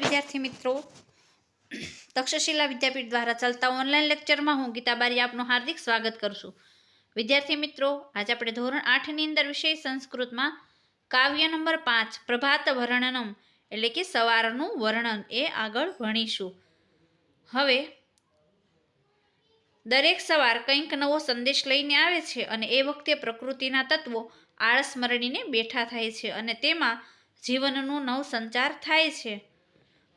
વિદ્યાર્થી મિત્રો, તક્ષશિલા વિદ્યાપીઠ દ્વારા ચાલતા ઓનલાઈન લેક્ચરમાં હું ગીતા બારી આપનું હાર્દિક સ્વાગત કરું છું. વિદ્યાર્થી મિત્રો, આજે આપણે ધોરણ આઠની અંદર વિષય સંસ્કૃતમાં કાવ્ય નંબર પાંચ, પ્રભાત વર્ણનમ એટલે કે સવારનું વર્ણન એ આગળ ભણીશું. હવે, દરેક સવાર કંઈક નવો સંદેશ લઈને આવે છે અને એ વખતે પ્રકૃતિના તત્વો આળસ મરડીને બેઠા થાય છે અને તેમાં જીવનનો નવ સંચાર થાય છે.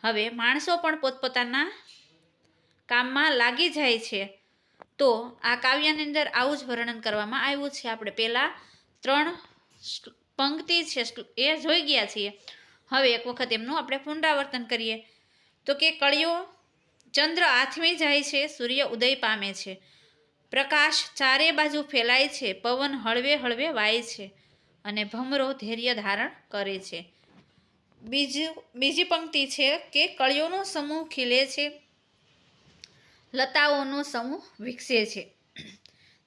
હવે માણસો પણ પોતપોતાના કામમાં લાગી જાય છે. તો આ કાવ્યની અંદર આવું જ વર્ણન કરવામાં આવ્યું છે. આપણે પહેલાં ત્રણ પંક્તિ છે એ જોઈ ગયા છીએ. હવે એક વખત એમનું આપણે પુનરાવર્તન કરીએ. તો કે કળિયો ચંદ્ર આથમી જાય છે, સૂર્ય ઉદય પામે છે. પ્રકાશ ચારે બાજુ ફેલાય છે, પવન હળવે હળવે વાય છે અને ભમરો ધૈર્ય ધારણ કરે છે. બીજું, બીજી પંક્તિ છે કે કળીઓનો સમૂહ ખીલે છે, લતાઓનો સમૂહ વિકસે છે.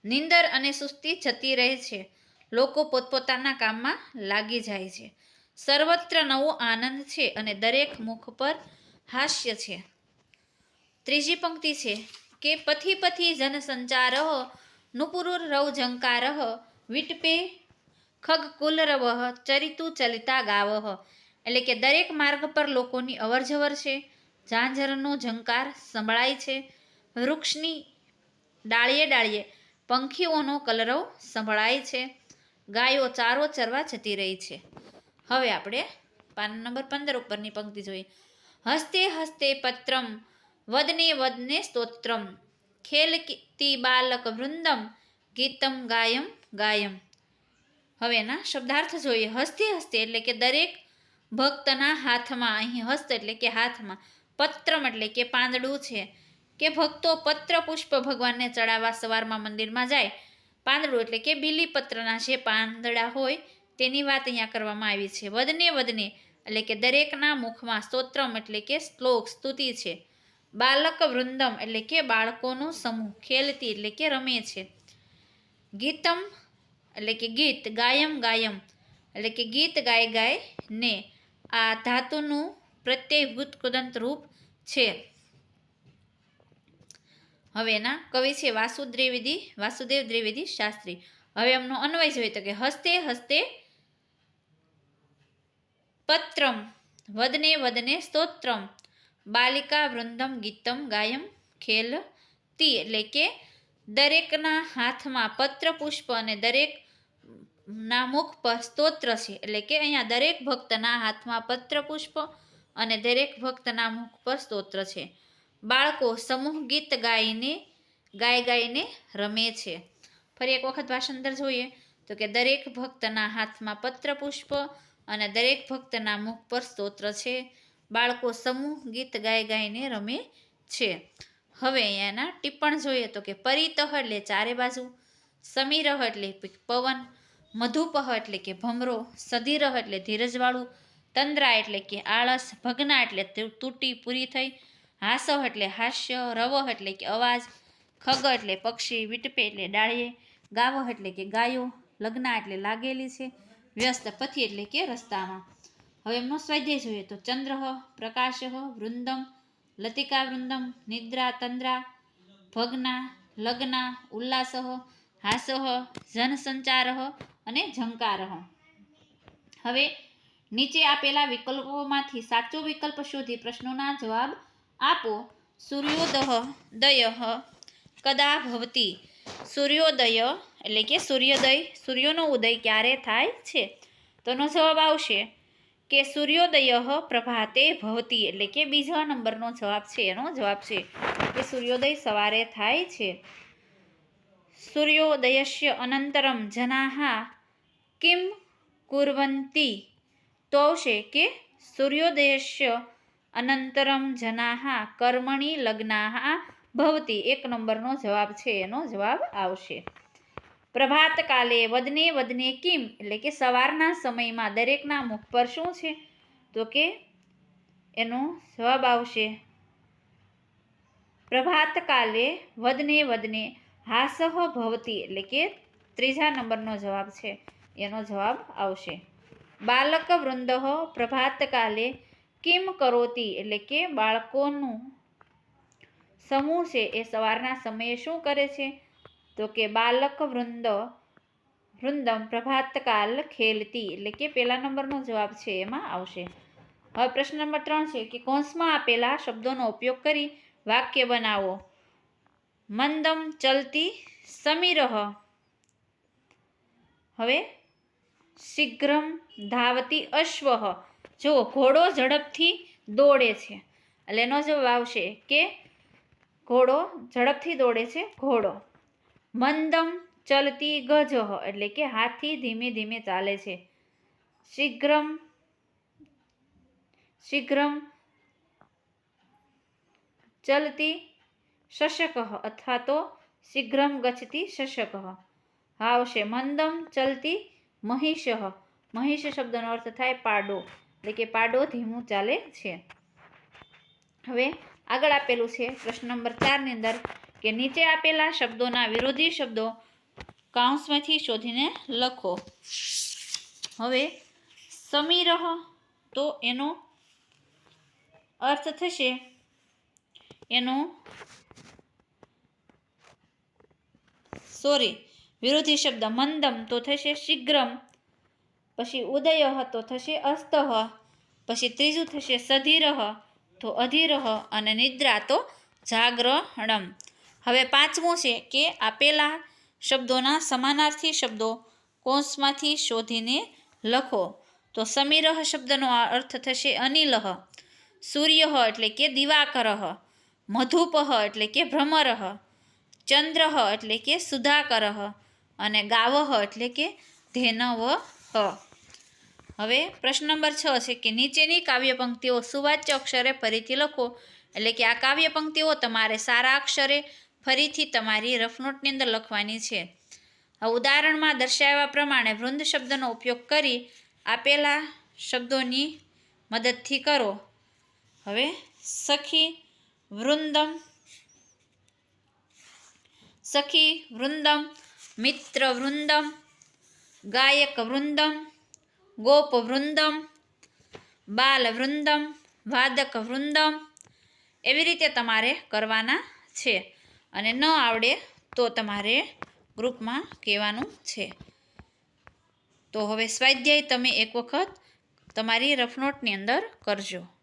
નિંદર અને સુસ્તી જતી રહે છે. લોકો પોતપોતાના કામમાં લાગી જાય છે. સર્વત્ર નવો આનંદ છે અને દરેક મુખ પર હાસ્ય છે. ત્રીજી પંક્તિ છે કે પથી પથી જનસંચાર નુપુરુર રવ ઝંકાર વિટપે ખગ કુલરવ ચરિતુ ચલિતા ગાવહ એટલે કે દરેક માર્ગ પર લોકોની અવરજવર છે, ઝાંઝરનો ઝંકાર સંભળાય છે, વૃક્ષની ડાળીએ ડાળીએ પંખીઓનો કલરવ સંભળાય છે, ગાયો ચારો ચરવા જતી રહી છે. હવે આપણે પાન નંબર પંદર ઉપરની પંક્તિ જોઈએ. હસ્તે હસ્તે પત્રમ, વદને વદને સ્તોત્રમ ખેલતી બાલક વૃંદમ, ગીતમ ગાયમ ગાયમ. હવે એના શબ્દાર્થ જોઈએ. હસ્તે હસ્તે એટલે કે દરેક ભક્તના હાથમાં, અહીં હસ્ત એટલે કે હાથમાં, પત્રમ એટલે કે પાંદડું છે. કે ભક્તો પત્ર પુષ્પ ભગવાનને ચડાવવા સવારમાં મંદિરમાં જાય, પાંદડું એટલે કે બીલીપત્રના જે પાંદડા હોય, તેની વાત અહીંયા કરવામાં આવી છે. વદને વદને એટલે કે દરેકના મુખમાં સ્તોત્રમ એટલે કે શ્લોક, સ્તુતિ છે. બાલક વૃંદમ એટલે કે બાળકોનો સમૂહ, ખેલતી એટલે કે રમે છે. ગીતમ એટલે કે ગીત, ગાયમ ગાયમ એટલે કે ગીત ગાય ગાય ને આ ધાતુનું પ્રત્યયભૂત કુદંત રૂપ છે. હવે એના કવિ છે વાસુદ્રિવેદી વાસુદેવ દ્વિવેદી શાસ્ત્રી. હવે એમનો અન્વય જોઈએ તો કે હસ્તે હસ્તે પત્રમ, વદને વદને સ્તોત્રમ, બાલિકા વૃંદમ ગીતમ ગાયમ ખેલ તી. એટલે કે દરેકના હાથમાં પત્ર પુષ્પ અને દરેક ના મુખ પર સ્તોત્ર છે. એટલે કે અહીંયા દરેક ભક્તના હાથમાં પત્ર પુષ્પ અને દરેક ભક્તના મુખ પર સ્તોત્ર છે. બાળકો સમૂહ ગીત ગાઈને ગાય ગાઈને રમે છે. ફરી એક વખત ભાષાંતર જોઈએ તો કે દરેક ભક્તના હાથમાં પત્ર પુષ્પ અને દરેક ભક્તના મુખ પર સ્તોત્ર છે. બાળકો સમૂહ ગીત ગાય ગાઈને રમે છે. હવે અહીંયાના ટિપ્પણ જોઈએ તો કે પરિતહ એટલે ચારે બાજુ, સમીરહ એટલે પવન મધુપહ એટલે કે ભમરો સધીરહ એટલે ધીરજવાળું, તંદ્રા એટલે કે આળસ, ભગના એટલે તૂટી પૂરી થઈ, હાસહ એટલે હાસ્ય, રવહ એટલે કે અવાજ, ખગ એટલે પક્ષી, વિટપે એટલે ડાળીએ, ગાવહ એટલે કે ગાયો, લગ્ના એટલે લાગેલી છે, વ્યસ્ત પથી એટલે કે રસ્તામાં. હવે એમનો સ્વાધ્યાય જોઈએ તો ચંદ્રહ, પ્રકાશહ, વૃંદમ, લતિકા વૃંદમ, નિદ્રા, તંદ્રા, ભગના, લગ્ના, ઉલ્લાસહ, હાસહ જનસંચાર અને ઝંકાર હવે નીચે આપેલા વિકલ્પોમાંથી સાચો વિકલ્પ શોધી પ્રશ્નોના જવાબ આપો. સૂર્યોદય, દય, કદા ભવતી? સૂર્યોદય એટલે કે સૂર્યોદય, સૂર્યનો ઉદય ક્યારે થાય છે? તોનો જવાબ આવશે કે સૂર્યોદય પ્રભાતે ભવતી એટલે કે બીજા નંબરનો જવાબ છે, એનો જવાબ છે કે સૂર્યોદય સવારે થાય છે. સૂર્યોદયસ્ય અનંતરમ જનાહ કિમ કુર્વંતી તો છે કે સૂર્યોદયસ્ય અનંતરમ જનાહ કર્મણી લગ્નાહ ભવતી એક નંબરનો જવાબ છે એનો જવાબ આવશે પ્રભાત કાલે વદને વદને કિમ એટલે કે સવારના સમયમાં દરેકના મુખ પર શું છે તો કે એનો જવાબ આવશે પ્રભાત કાલે વદને વદને હાસહ ભવતી એટલે કે ત્રીજા નંબરનો જવાબ છે એનો જવાબ આવશે. બાલક વૃંદ પ્રભાત કાલે કિમ કરોતી? એટલે કે બાળકોનું સમૂહ છે એ સવારના સમયે શું કરે છે? તો કે બાલક વૃંદ વૃંદમ પ્રભાતકાલ ખેલતી. એટલે કે પહેલા નંબરનો જવાબ છે એમાં આવશે. હવે પ્રશ્ન નંબર ત્રણ છે કે કૌંસમાં આપેલા શબ્દોનો ઉપયોગ કરી વાક્ય બનાવો. મંદમ ચલતી સમીરહ હવે શીઘ્રમ ધાવતી અશ્વ. જો ઘોડો ઝડપથી દોડે છે. એટલે એનો જવાબ આવશે કે ઘોડો ઝડપથી દોડે છે ઘોડો. મંદમ ચલતી ગજ એટલે કે હાથી ધીમે ધીમે ચાલે છે. શીઘ્રમ શીઘ્રમ ચલતી શશક અથવા તો શીઘ્રમ ગચતી શશક. આવશે. મંદમ ચલતી મહિષ મહિષ શબ્દનો અર્થ થાય પાડો. એટલે કે પાડો ધીમું ચાલે છે. હવે આગળ આપેલું છે પ્રશ્ન નંબર ચારની અંદર કે નીચે આપેલા શબ્દોના વિરોધી શબ્દો કાઉન્સમાંથી શોધીને લખો. હવે સમીરહ તો એનો અર્થ થશે એનો સોરી વિરોધી શબ્દ મંદમ તો થશે શીઘ્રમ, પછી ઉદય તો થશે અસ્તઃ, પછી ત્રીજું થશે સધીરહ તો અધીરહ અને નિદ્રા તો જાગ્રહણમ હવે પાંચમું છે કે આપેલા શબ્દોના સમાનાર્થી શબ્દો કોંસમાંથી શોધીને લખો. તો સમીરહ શબ્દનો અર્થ થશે અનિલહ સૂર્ય એટલે કે દિવાકરહ મધુપહ એટલે કે ભ્રમરહ ચંદ્રહ એટલે કે સુધાકરહ અને ગાવહ એટલે કે ધેનવ હવે પ્રશ્ન નંબર છ છે કે નીચેની કાવ્ય પંક્તિઓ સુવાચ્ય અક્ષરે ફરીથી લખો. એટલે કે આ કાવ્ય પંક્તિઓ તમારે સારા અક્ષરે ફરીથી તમારી રફનોટની અંદર લખવાની છે. ઉદાહરણમાં દર્શાવ્યા પ્રમાણે વૃંદ શબ્દનો ઉપયોગ કરી આપેલા શબ્દોની મદદથી કરો. હવે સખી વૃંદમ સખી વૃંદમ મિત્ર વૃંદમ ગાયક વૃંદમ ગોપ વૃંદમ બાલ વૃંદમ વાદક વૃંદમ એવી રીતે તમારે કરવાના છે. અને ન આવડે તો તમારે ગ્રુપમાં કહેવાનું છે. તો હવે સ્વાધ્યાય તમે એક વખત તમારી રફનોટની અંદર કરજો.